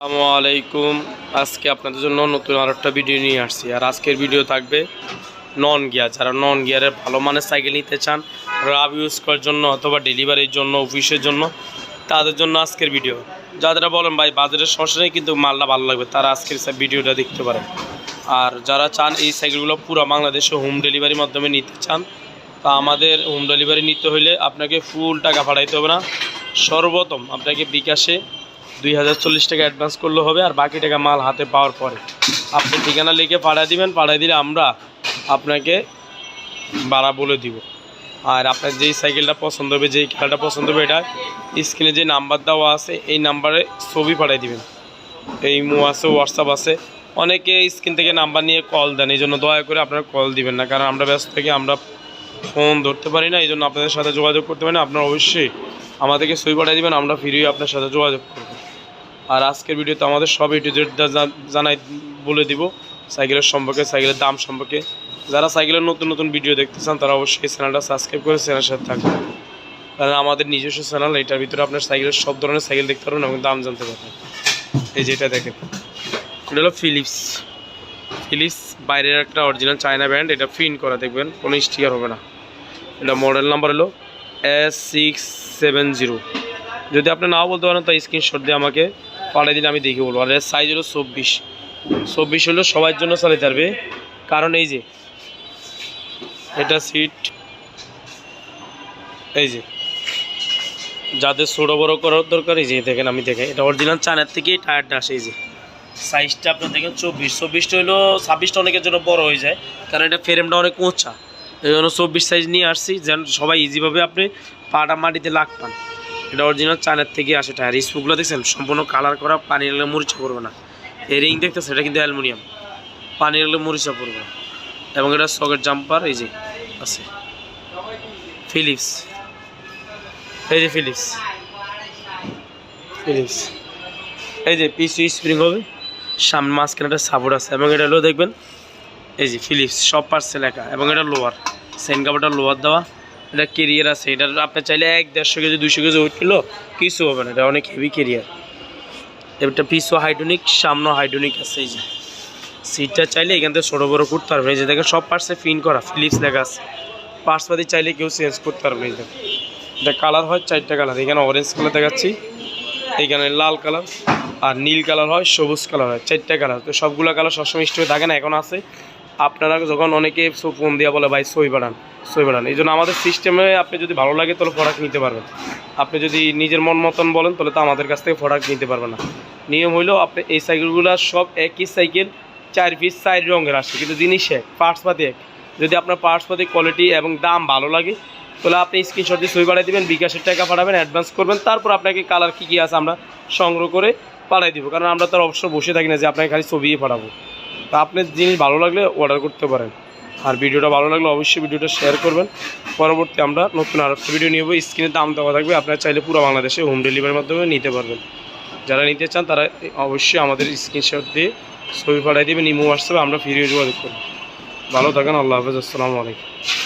আসসালামু আলাইকুম। আজকে আপনাদের জন্য নতুন আর একটা ভিডিও নিয়ে আসছি। আর আজকের ভিডিও থাকবে নন গিয়ার যারা নন গিয়ারের ভালো মানের সাইকেল নিতে চান রাব ইউজ করার জন্য অথবা ডেলিভারির জন্য অফিসের জন্য, তাদের জন্য আজকের ভিডিও। যারা বলেন, ভাই বাজারের সমস্যা কিন্তু মালটা ভালো লাগবে, তারা আজকের ভিডিওটা দেখতে পারেন। আর যারা চান এই সাইকেলগুলো পুরো বাংলাদেশে হোম ডেলিভারির মাধ্যমে নিতে চান, তা আমাদের হোম ডেলিভারি নিতে হলে আপনাকে ফুল টাকা পাঠাইতে হবে না। সর্বপ্রথম আপনাকে বিকাশে দুই হাজার চল্লিশ টাকা অ্যাডভান্স করলে হবে আর বাকি টাকা মাল হাতে পাওয়ার পরে। আপনি ঠিকানা লিখে পাঠিয়ে দিবেন, পাঠিয়ে দিলে আমরা আপনাকে ভাড়া বলে দিব। আর আপনার যেই সাইকেলটা পছন্দ হবে, যেই খেলাটা পছন্দ হবে, এটা স্ক্রিনে যে নাম্বার দেওয়া আছে, এই নাম্বারে ছবি পাঠিয়ে দিবেন। এই মো আছে, হোয়াটসঅ্যাপ আছে, অনেকে স্ক্রিন থেকে নাম্বার নিয়ে কল দেন এই জন্য দয়া করে আপনারা কল দিবেন না, কারণ আমরা ব্যস্ত থেকে আমরা ফোন ধরতে পারি না এই জন্য আপনাদের সাথে যোগাযোগ করতে পারি না, আপনারা অবশ্যই আমাদেরকে ছবি পাঠিয়ে দিবেন, আমরা ফিরিয়ে আপনার সাথে যোগাযোগ করব। আর আজকের ভিডিওতে আমাদের সব এ জানাই, বলে দিব সাইকেলের সম্পর্কে, সাইকেলের দাম সম্পর্কে। যারা সাইকেলের নতুন নতুন ভিডিও দেখতে চান, তারা অবশ্যই চ্যানেলটা সাবস্ক্রাইব করে চ্যানেলের সাথে থাকবেন। কারণ আমাদের নিজস্ব চ্যানেল এটার ভিতরে আপনার সাইকেলের সব ধরনের সাইকেল দেখতে পারবেন এবং দাম জানতে পারবেন। এই যেটা দেখেন, এটা হলো ফিলিপস ফিলিপস বাইরের একটা অরিজিনাল চায়না ব্র্যান্ড এটা প্রিন্ট করা, দেখবেন, কোনো স্টিকার হবে না। এটা মডেল নাম্বার হলো এস সিক্স সেভেন জিরো যদি আপনি নাও বলতে পারেন, তো স্ক্রিনশট দিয়ে আমাকে পাঠিয়ে দিলে আমি দেখে বলব। আর এর সাইজ হলো চব্বিশ। চব্বিশ হলো সবার জন্য চালাতে পারবে কারণ এই যে, এটা সিট এই যে, যাদের ছোটো বড়ো করার দরকার, এই যে দেখেন আমি দেখেন এটা অরিজিনাল চায়নার থেকেই টায়ারটা আসে, এই যে। সাইজটা আপনার দেখেন চব্বিশ। চব্বিশটা হলো, ছাব্বিশটা অনেকের জন্য বড় হয়ে যায়, কারণ এটা ফ্রেমটা অনেক উঁচা। এই জন্য চব্বিশ সাইজ নিয়ে আসছি, যেন সবাই ইজিভাবে আপনি পাটা মাটিতে লাগ পান। এটা অরিজিনাল চায়নার থেকে আসে টায়ার স্পুকগুলো দেখছেন? সম্পূর্ণ কালার করা পানি লাগলে মরিচা পড়বে না। এই রিং দেখতেছে এটা কিন্তু অ্যালুমিনিয়াম পানি লাগলে মরিচা পড়বে। এবং এটা সকেট জাম্পার এই যে আছে। ফিলিপস এই যে ফিলিপস ফিলিপস এই যে পিছু স্প্রিং হবে। সামনে মাঝখানে একটা সাপোর্ট আছে। এবং এটা হলো দেখবেন, এই যে ফিলিপস সব পার্সে লেখা। এবং এটা লোয়ার সেন কাপড়টা লোয়ার দেওয়া। এটা কেরিয়ার আছে। এটা আপনি চাইলে এক দেড়শো কেজি দুশো কেজি ওয়েট কিলো কিছু হবে না। এটা অনেক হেভি কেরিয়ার এটা পিছু হাইড্রোনিক সামনে হাইড্রোনিক আছে এই যে। সিটটা চাইলে এখান থেকে ছোটো বড়ো করতে পারবে এই যে দেখেন, সব পার্সে ফিন করা ফিলিপস লেখা আছে। পার্সপাতি চাইলে কেউ চেঞ্জ করতে পারবে এই দেখেন এটা কালার হয় চারটা কালার এখানে অরেঞ্জ কালার দেখাচ্ছি। এখানে লাল কালার আর নীল কালার হয়, সবুজ কালার হয়। চারটা কালার তো সবগুলো কালার সবসময় স্টোরে থাকে না, এখন আছে। আপনারা যখন অনেকে ফোন দিয়ে বলে, ভাই, সই বাড়ান সই বাড়ান। এই জন্য আমাদের সিস্টেমে আপনি যদি ভালো লাগে, তাহলে প্রোডাক্ট নিতে পারবেন। আপনি যদি নিজের মন মতন বলেন, তাহলে তো আমাদের কাছ থেকে প্রোডাক্ট নিতে পারবেন না। নিয়ম হইলেও আপনি এই সাইকেলগুলো সব একই সাইকেল চার পিস চার রঙের আসে, কিন্তু জিনিস এক পার্টস পাতি এক। যদি আপনার পার্টস পাতি কোয়ালিটি এবং দাম ভালো লাগে, তাহলে আপনি স্ক্রিনশট দিয়ে সই পাঠিয়ে দেবেন, বিকাশের টাকা পাঠাবেন অ্যাডভান্স করবেন, তারপর আপনাকে কালার কী কী আছে আমরা সংগ্রহ করে পাঠিয়ে দিব। কারণ আমরা তো আর অবশ্য বসে থাকি না যে আপনাকে খালি ছবিই পাঠাবো। তা আপনার জিনিস ভালো লাগলে অর্ডার করতে পারেন। আর ভিডিওটা ভালো লাগলে অবশ্যই ভিডিওটা শেয়ার করবেন। পরবর্তী আমরা নতুন আর একটা ভিডিও নিয়ে স্ক্রিনে দাম দেওয়া থাকবে। আপনারা চাইলে পুরো বাংলাদেশে হোম ডেলিভারির মাধ্যমে নিতে পারবেন। যারা নিতে চান তারা অবশ্যই আমাদের স্ক্রিনশট দিয়ে ছবি পাঠাই দেবেন। ইমো হোয়াটসঅ্যাপে আমরা ফিরিয়ে যোগাযোগ করব। ভালো থাকেন। আল্লাহ হাফেজ। আসসালামু আলাইকুম।